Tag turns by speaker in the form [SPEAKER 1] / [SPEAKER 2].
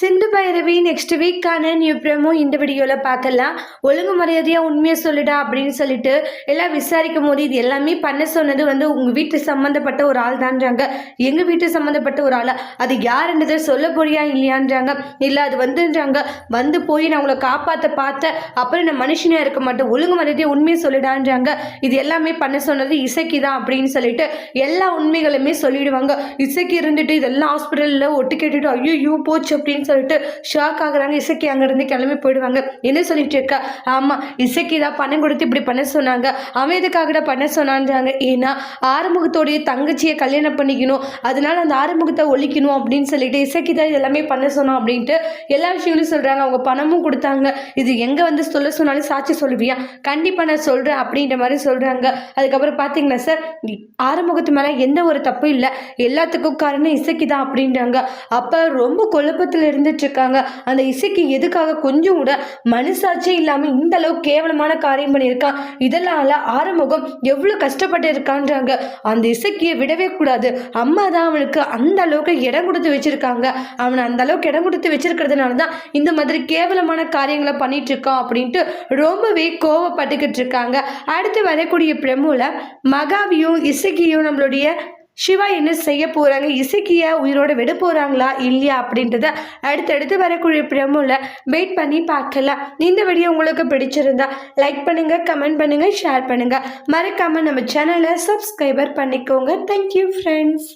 [SPEAKER 1] சிந்து Bhairavi next வீக்கான new promo இந்த வீடியோவில் பார்க்கலாம். ஒழுங்கு மரியாதையாக உண்மையை சொல்லுடா அப்படின்னு சொல்லிட்டு எல்லாம் விசாரிக்கும் போது இது எல்லாமே பண்ண சொன்னது வந்து உங்கள் வீட்டு சம்மந்தப்பட்ட ஒரு ஆள் தான்றாங்க. எங்கள் வீட்டு சம்மந்தப்பட்ட ஒரு ஆளா? அது யாருன்றதை சொல்ல போறியா இல்லையான்றாங்க. இல்லை அது வந்துன்றாங்க. வந்து போய் நான் உங்களை காப்பாற்ற பார்த்தேன். அப்புறம் நான் மனுஷனாக இருக்க மாட்டேன். ஒழுங்கு மரியாதையை உண்மையை சொல்லிடான்றாங்க. இது எல்லாமே பண்ண சொன்னது இசைக்கு தான் அப்படின்னு சொல்லிட்டு எல்லா உண்மைகளுமே சொல்லிடுவாங்க. இசைக்கு இருந்துட்டு இதெல்லாம் ஹாஸ்பிட்டலில் ஒட்டு கேட்டுட்டு ஐயோ போச்சு அப்படின்னு சொல்லிட்டு ஷாக் ஆகுறாங்க. இசைக்கு அங்கேருந்து கிளம்பி போயிடுவாங்க. என்ன சொல்லிட்டு இருக்கா? ஆமாம் இசைக்கு தான் பணம் கொடுத்து இப்படி பண்ண சொன்னாங்க. அவன் எதுக்காகடா பண்ண சொன்னான்றாங்க? ஏன்னா ஆறுமுகத்தோடைய தங்கச்சியை கல்யாணம் பண்ணிக்கணும். அதனால அந்த ஆறுமுகத்தை ஒழிக்கணும் அப்படின்னு சொல்லிட்டு இசைக்கு தான் எல்லாமே பண்ண சொன்னோம் அப்படின்ட்டு எல்லா விஷயங்களும் சொல்கிறாங்க அவங்க பணமும் கொடுத்தாங்க. இது எங்கே வந்து சொல்ல சொன்னாலும் சாட்சி சொல்லுவியா? கண்டிப்பாக நான் சொல்கிறேன் அப்படின்ற மாதிரி சொல்கிறாங்க அதுக்கப்புறம் பார்த்தீங்கன்னா சார் ஆறுமுகத்து மேலே எந்த ஒரு தப்பும் இல்லை. எல்லாத்துக்கும் காரணம் இசைக்கு தான் அப்படின்றாங்க. அப்போ ரொம்ப குழப்பத்தில் இருந்துட்டு இருக்காங்க அந்த இசைக்கு எதுக்காக கொஞ்சம் கூட மனசாட்சியே இல்லாமல் இந்த அளவு கேவலமான காரியம் பண்ணியிருக்கான் இதனால ஆறுமுகம் எவ்வளோ கஷ்டப்பட்டு இருக்கான்றாங்க. அந்த இசைக்கியை விடவே கூடாது. அம்மா தான் அவனுக்கு அந்த அளவுக்கு இடம் கொடுத்து வச்சிருக்காங்க. அவனை அந்த அளவுக்கு இடம் கொடுத்து வச்சிருக்கிறதுனால தான் இந்த மாதிரி கேவலமான காரியங்களை பண்ணிட்டு இருக்கான் அப்படின்ட்டு ரொம்பவே கோவப்பட்டுக்கிட்டு இருக்காங்க அடுத்து வரக்கூடிய பிரமுல மகாவியும் இசைக்கியும் நம்மளுடைய சிவா என்ன செய்ய போகிறாங்க இசைக்கிய உயிரோடு விட போகிறாங்களா இல்லையா? அப்படின்றத அடுத்தடுத்து வரக்கூடிய பிரமுல வெயிட் பண்ணி பார்க்கலாம். இந்த வீடியோ உங்களுக்கு பிடிச்சிருந்தா லைக் பண்ணுங்கள் கமெண்ட் பண்ணுங்கள் ஷேர் பண்ணுங்கள் மறக்காமல் நம்ம சேனலை சப்ஸ்கிரைபர் பண்ணிக்கோங்க. Thank you friends